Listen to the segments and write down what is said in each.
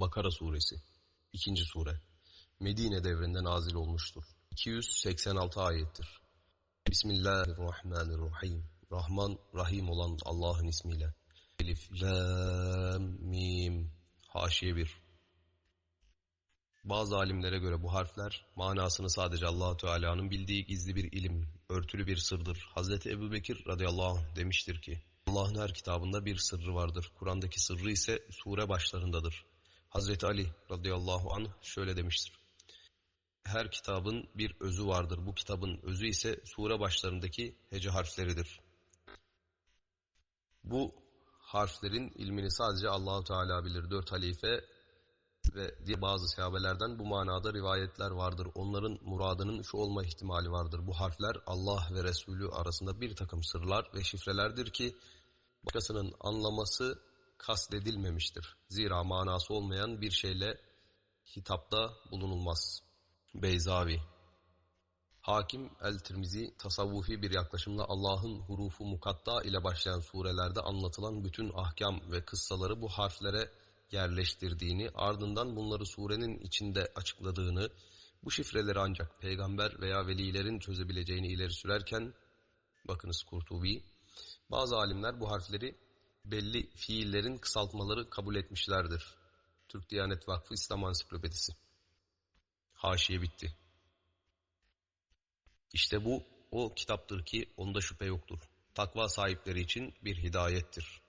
Bakara suresi 2. sure Medine devrinde nazil olmuştur. 286 ayettir. Bismillahirrahmanirrahim. Rahman, Rahim olan Allah'ın ismiyle. Elif, Lam, Mim. Haşiye 1. Bazı alimlere göre bu harfler manasını sadece allah Teala'nın bildiği gizli bir ilim, örtülü bir sırdır. Hazreti Ebu Bekir radıyallahu anh demiştir ki, Allah'ın her kitabında bir sırrı vardır. Kur'an'daki sırrı ise sure başlarındadır. Hazreti Ali radıyallahu anh şöyle demiştir. Her kitabın bir özü vardır. Bu kitabın özü ise sure başlarındaki hece harfleridir. Bu harflerin ilmini sadece Allahu Teala bilir. Dört halife ve diye bazı sahabelerden bu manada rivayetler vardır. Onların muradının şu olma ihtimali vardır. Bu harfler Allah ve Resulü arasında bir takım sırlar ve şifrelerdir ki başkasının anlaması kastedilmemiştir. Zira manası olmayan bir şeyle hitapta bulunulmaz. Beyzavi Hakim el-Tirmizi tasavvufi bir yaklaşımla Allah'ın hurufu mukatta ile başlayan surelerde anlatılan bütün ahkam ve kıssaları bu harflere yerleştirdiğini, ardından bunları surenin içinde açıkladığını, bu şifreleri ancak peygamber veya velilerin çözebileceğini ileri sürerken, bakınız Kurtubi, bazı alimler bu harfleri belli fiillerin kısaltmaları kabul etmişlerdir. Türk Diyanet Vakfı İslam Ansiklopedisi. Haşiye bitti. İşte bu o kitaptır ki onda şüphe yoktur. Takva sahipleri için bir hidayettir.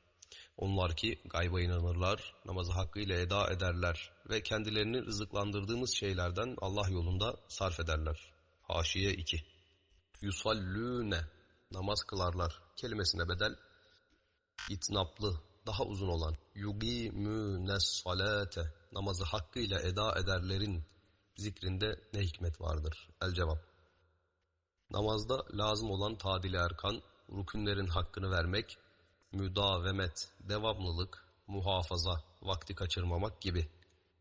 Onlar ki gayba inanırlar, namazı hakkıyla eda ederler ve kendilerini rızıklandırdığımız şeylerden Allah yolunda sarf ederler. Haşiye 2 Yusallûne Namaz kılarlar kelimesine bedel itnaplı, daha uzun olan yugîmûnes salate namazı hakkıyla eda ederlerin zikrinde ne hikmet vardır? El cevap. Namazda lazım olan tadil erkan, rükünlerin hakkını vermek, müdavemet, devamlılık, muhafaza, vakti kaçırmamak gibi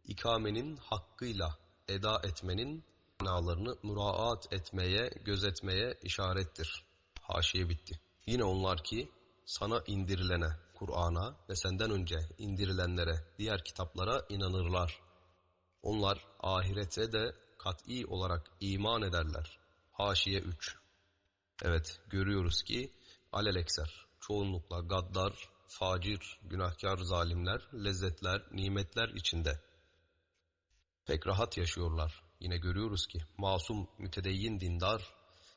ikamenin hakkıyla eda etmenin manalarını müraat etmeye, gözetmeye işarettir. Haşiye bitti. Yine onlar ki sana indirilene, Kur'an'a ve senden önce indirilenlere, diğer kitaplara inanırlar. Onlar ahirete de kat'i olarak iman ederler. Haşiye 3 Evet görüyoruz ki alelekser, çoğunlukla gaddar, facir, günahkar zalimler, lezzetler, nimetler içinde. Pek rahat yaşıyorlar. Yine görüyoruz ki masum, mütedeyyin dindar,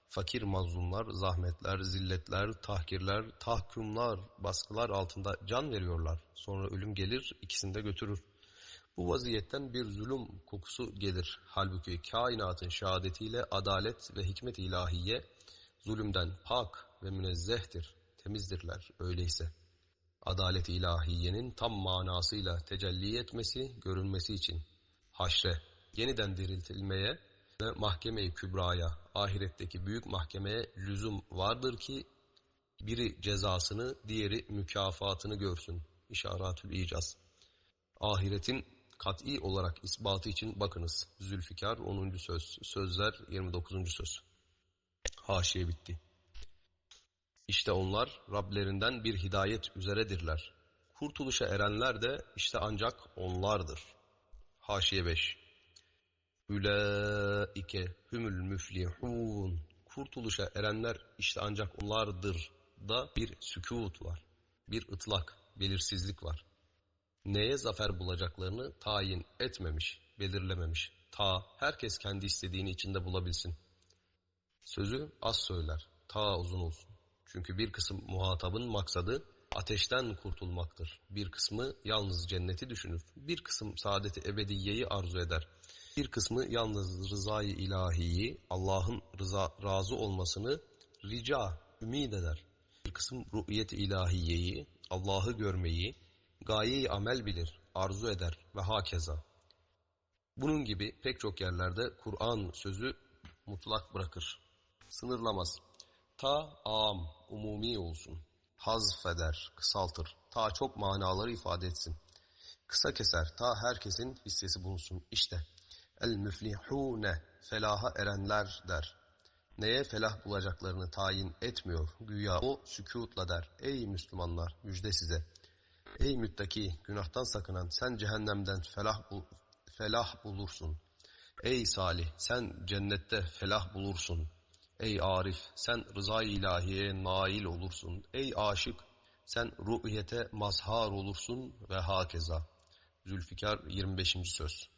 fakir mazlumlar, zahmetler, zilletler, tahkirler, tahkumlar, baskılar altında can veriyorlar. Sonra ölüm gelir, ikisini de götürür. Bu vaziyetten bir zulüm kokusu gelir. Halbuki kainatın şehadetiyle adalet ve hikmet ilahiye zulümden pak ve münezzehtir, temizdirler öyleyse. Adalet ilahiyenin tam manasıyla tecelli etmesi, görülmesi için haşre, yeniden diriltilmeye mahkeme-i kübraya, ahiretteki büyük mahkemeye lüzum vardır ki biri cezasını, diğeri mükafatını görsün. İşaratül icaz. Ahiretin kat'i olarak ispatı için bakınız. Zülfikar 10. söz, sözler 29. söz. Haşiye bitti. İşte onlar Rablerinden bir hidayet üzeredirler. Kurtuluşa erenler de işte ancak onlardır. Haşiye 5 Ülaike hümül müflihun Kurtuluşa erenler işte ancak onlardır da bir sükut var. Bir ıtlak, belirsizlik var. Neye zafer bulacaklarını tayin etmemiş, belirlememiş. Ta herkes kendi istediğini içinde bulabilsin. Sözü az söyler, ta uzun olsun. Çünkü bir kısım muhatabın maksadı ateşten kurtulmaktır. Bir kısmı yalnız cenneti düşünür. Bir kısım saadeti ebediyeyi arzu eder. Bir kısmı yalnız rızayı ilahiyi, Allah'ın rıza, razı olmasını rica, ümid eder. Bir kısım ruhiyet ilahiyeyi, Allah'ı görmeyi, gayeyi amel bilir, arzu eder ve hakeza. Bunun gibi pek çok yerlerde Kur'an sözü mutlak bırakır. Sınırlamaz. Ta am, umumi olsun. Hazfeder, kısaltır. Ta çok manaları ifade etsin. Kısa keser, ta herkesin hissesi bulunsun. İşte el müflihune, felaha erenler der. Neye felah bulacaklarını tayin etmiyor. Güya o sükutla der. Ey Müslümanlar müjde size. Ey müttaki, günahtan sakınan, sen cehennemden felah, bul felah bulursun. Ey salih, sen cennette felah bulursun. Ey arif, sen rıza-i ilahiye nail olursun. Ey aşık, sen ruhiyete mazhar olursun ve hakeza. Zülfikar 25. Söz